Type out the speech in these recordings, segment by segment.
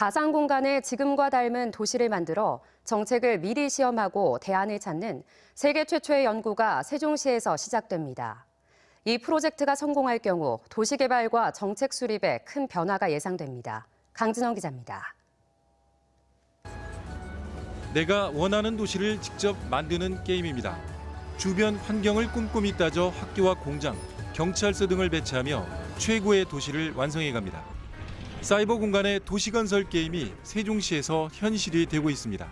가상 공간에 지금과 닮은 도시를 만들어 정책을 미리 시험하고 대안을 찾는 세계 최초의 연구가 세종시에서 시작됩니다. 이 프로젝트가 성공할 경우 도시 개발과 정책 수립에 큰 변화가 예상됩니다. 강진원 기자입니다. 내가 원하는 도시를 직접 만드는 게임입니다. 주변 환경을 꼼꼼히 따져 학교와 공장, 경찰서 등을 배치하며 최고의 도시를 완성해 갑니다. 사이버 공간의 도시 건설 게임이 세종시에서 현실이 되고 있습니다.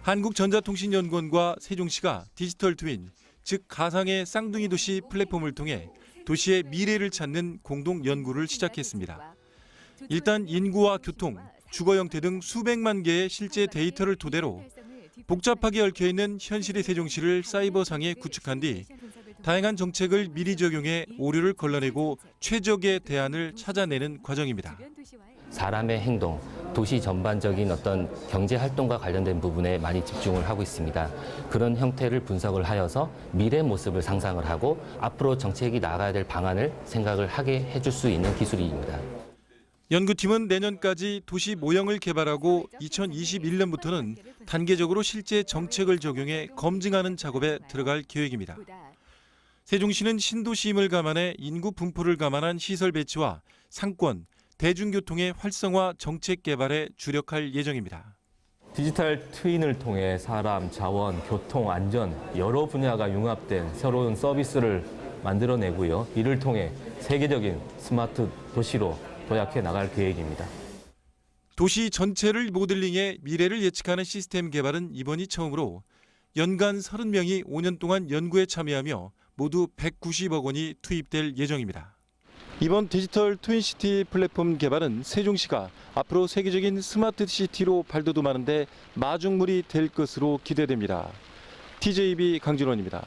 한국전자통신연구원과 세종시가 디지털 트윈, 즉 가상의 쌍둥이 도시 플랫폼을 통해 도시의 미래를 찾는 공동 연구를 시작했습니다. 일단 인구와 교통, 주거 형태 등 수백만 개의 실제 데이터를 토대로 복잡하게 얽혀 있는 현실의 세종시를 사이버상에 구축한 뒤 다양한 정책을 미리 적용해 오류를 걸러내고 최적의 대안을 찾아내는 과정입니다. 사람의 행동, 도시 전반적인 어떤 경제 활동과 관련된 부분에 많이 집중을 하고 있습니다. 그런 형태를 분석을 하여서 미래 모습을 상상을 하고 앞으로 정책이 나가야 될 방안을 생각을 하게 해줄 수 있는 기술입니다. 연구팀은 내년까지 도시 모형을 개발하고 2021년부터는 단계적으로 실제 정책을 적용해 검증하는 작업에 들어갈 계획입니다. 세종시는 신도시임을 감안해 인구 분포를 감안한 시설 배치와 상권, 대중교통의 활성화 정책 개발에 주력할 예정입니다. 디지털 트윈을 통해 사람, 자원, 교통, 안전 여러 분야가 융합된 새로운 서비스를 만들어내고요. 이를 통해 세계적인 스마트 도시로 도약해 나갈 계획입니다. 도시 전체를 모델링해 미래를 예측하는 시스템 개발은 이번이 처음으로 연간 30명이 5년 동안 연구에 참여하며 모두 190억 원이 투입될 예정입니다. 이번 디지털 트윈시티 플랫폼 개발은 세종시가 앞으로 세계적인 스마트 시티로 발돋움하는데 마중물이 될 것으로 기대됩니다. TJB 강진원입니다.